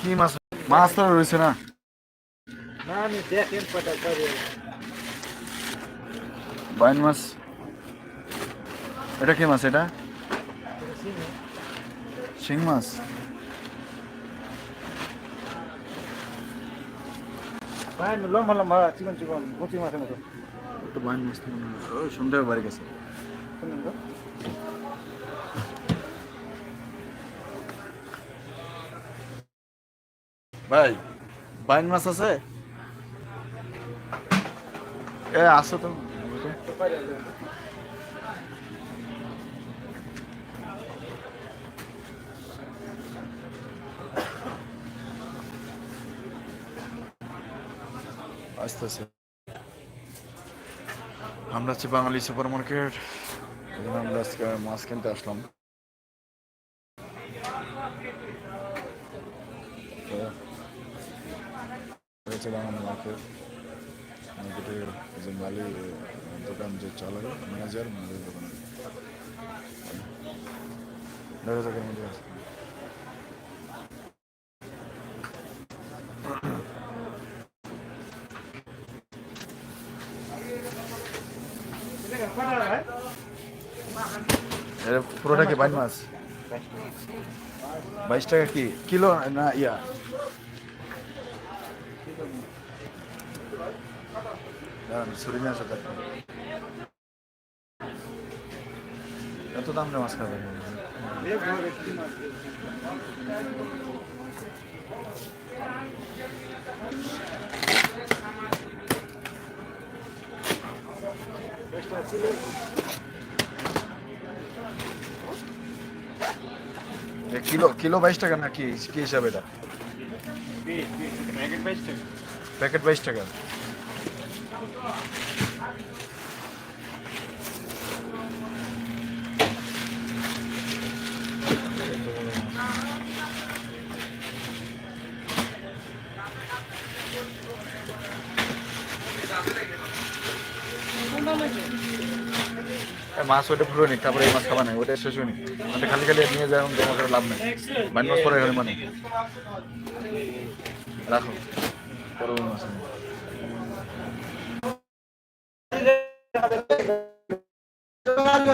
কি মাছ? মাছ তো রয়েছে না। বাইন মাছ। এটা কি মাছ এটা? শিং মাছ। লম্বা লম্বা চিকন চিকন কচি মাছের মতো। তো বাইন মাছ। তো সন্ধ্যায় বাড়ি গেছে শুনুন তো ভাই, বাইন মাছ আছে? এ আছে তো। আস্তে আস্তে আমরা হচ্ছে বাঙালি সুপার মার্কেট আমরা আজকে মাছ কিনতে আসলাম। বাঙালি মার্কেট মার্কেটের যে মালিক দোকান যে চালক ম্যানেজার ম্যানেজার দোকানে। দেখা যাক এর মধ্যে। এটা পুরোটা কি বাইন মাছ বাইশ টাকা কি? কিলো না ইয়া? এত দাম দিয়ে মাছ খাবে এ কিলো কিলো বাইশ টাকা না কি? কি হিসাবে এটা? প্যাকেট বাইশ টাকা প্যাকেট বাইশ টাকা এ, মাছ ওইটা পুরো নিক তারপরে এই মাছ খাবা নাই ওইটা শেষ হয়নি। ওটা খালি খালি নিয়ে যায় এবং জমা করে লাভ নেই। বাইন মাছ পরে এখানে মানে। রাখো। মাছ